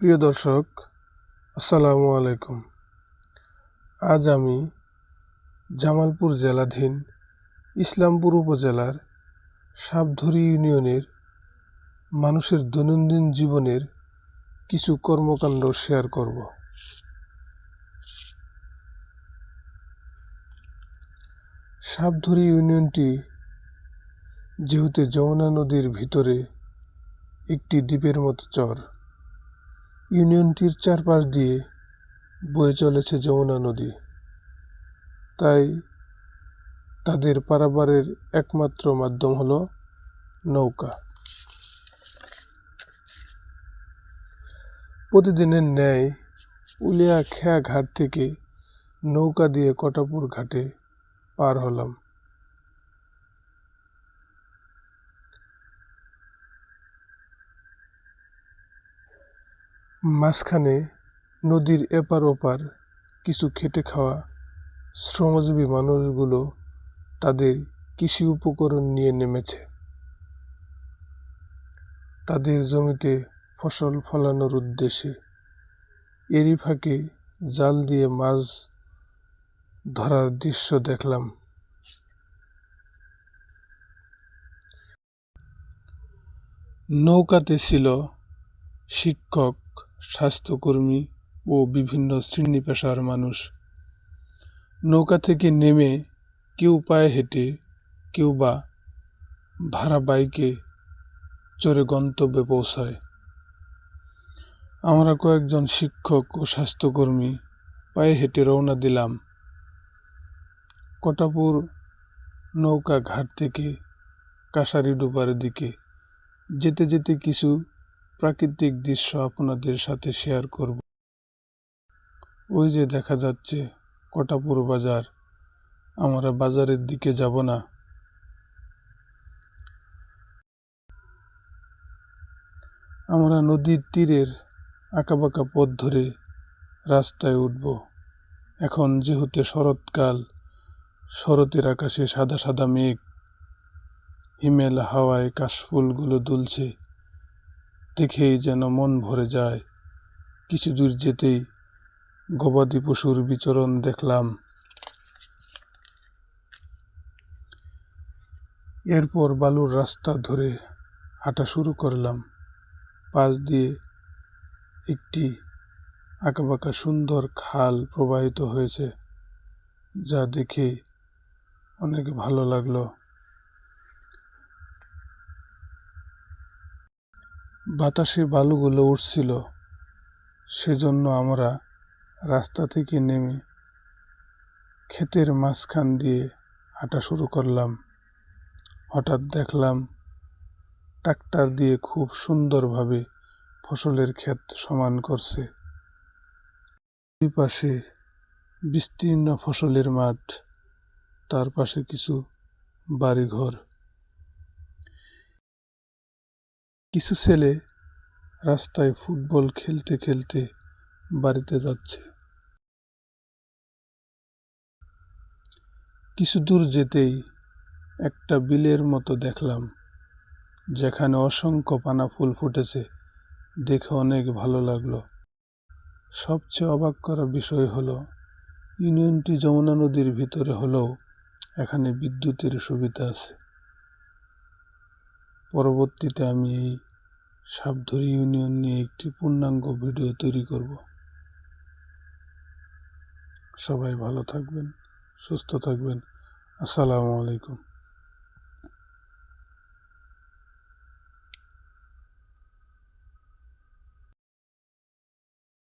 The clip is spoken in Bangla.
প্রিয় দর্শক, আসসালামু আলাইকুম। আজ আমি জামালপুর জেলাধীন ইসলামপুর উপজেলার সাবধরি ইউনিয়নের মানুষের দৈনন্দিন জীবনের কিছু কর্মকাণ্ড শেয়ার করব। সাবধরি ইউনিয়নটি যেহেতু যমুনা নদীর ভিতরে একটি দ্বীপের মতো চর ইউনিয়নটির চারপাশ দিয়ে বয়ে চলেছে যমুনা নদী। তাই তাদের পারাবারের একমাত্র মাধ্যম হল নৌকা। প্রতিদিনের ন্যায় উলিয়া খেয়া ঘাট থেকে নৌকা দিয়ে কটাপুর ঘাটে পার হলাম। মাঝখানে নদীর এপার ওপার কিছু খেটে খাওয়া শ্রমজীবী মানুষগুলো তাদের কৃষি উপকরণ নিয়ে নেমেছে। তাদের জমিতে ফসল ফলানোর উদ্দেশ্যে এরই ফাঁকে জাল দিয়ে মাছ ধরার দৃশ্য দেখলাম। নৌকাতে ছিল শিক্ষক স্বাস্থ্যকর্মী ও বিভিন্ন শ্রেণি পেশার মানুষ। নৌকা থেকে নেমে কেউ পায়ে হেঁটে, কেউ বা ভাড়া বাইকে চড়ে গন্তব্যে পৌঁছায়। আমরা কয়েকজন শিক্ষক ও স্বাস্থ্যকর্মী পায়ে হেঁটে রওনা দিলাম। কটাপুর নৌকা ঘাট থেকে কাসারি ডোবার দিকে যেতে যেতে কিছু প্রাকৃতিক দৃশ্য আপনাদের সাথে শেয়ার করব। ওই যে দেখা যাচ্ছে, কটাপুর বাজার। আমরা বাজারের দিকে যাব না। আমরা নদীর তীরের আঁকাবাঁকা পথ ধরে রাস্তায় উঠব। এখন যেহেতু শরৎকাল, শরতের আকাশে সাদা সাদা মেঘ, হিমেল হাওয়ায় কাশফুলগুলো দুলছে। দেখেই যেন মন ভরে যায়। কিছু দূর যেতেই গবাদি পশুর বিচরণ দেখলাম। এরপর বালুর রাস্তা ধরে হাঁটা শুরু করলাম। পাশ দিয়ে একটি আঁকাবাঁকা সুন্দর খাল প্রবাহিত হয়েছে, যা দেখে অনেক ভালো লাগল। বাতাসে বালুগুলো উঠছিল সেজন্য আমরা রাস্তা থেকে নেমে ক্ষেতের মাঝখান দিয়ে হাঁটা শুরু করলাম। হঠাৎ দেখলাম ট্রাক্টর দিয়ে খুব সুন্দরভাবে ফসলের ক্ষেত সমান করছে। দুই পাশে বিস্তীর্ণ ফসলের মাঠ, তার পাশে কিছু বাড়িঘর। কিছু ছেলে রাস্তায় ফুটবল খেলতে খেলতে বাড়িতে যাচ্ছে। কিছু দূর যেতেই একটা বিলের মতো দেখলাম, যেখানে অসংখ্য পানা ফুল ফুটেছে। দেখে অনেক ভালো লাগল। সবচেয়ে অবাক করা বিষয় হলো, ইউনিয়নটি যমুনা নদীর ভিতরে হলেও এখানে বিদ্যুতের সুবিধা আছে। পরবর্তীতে আমি এই সাবধরি ইউনিয়ন নিয়ে একটি পূর্ণাঙ্গ ভিডিও তৈরি করব। সবাই ভালো থাকবেন, সুস্থ থাকবেন। আসসালামু আলাইকুম।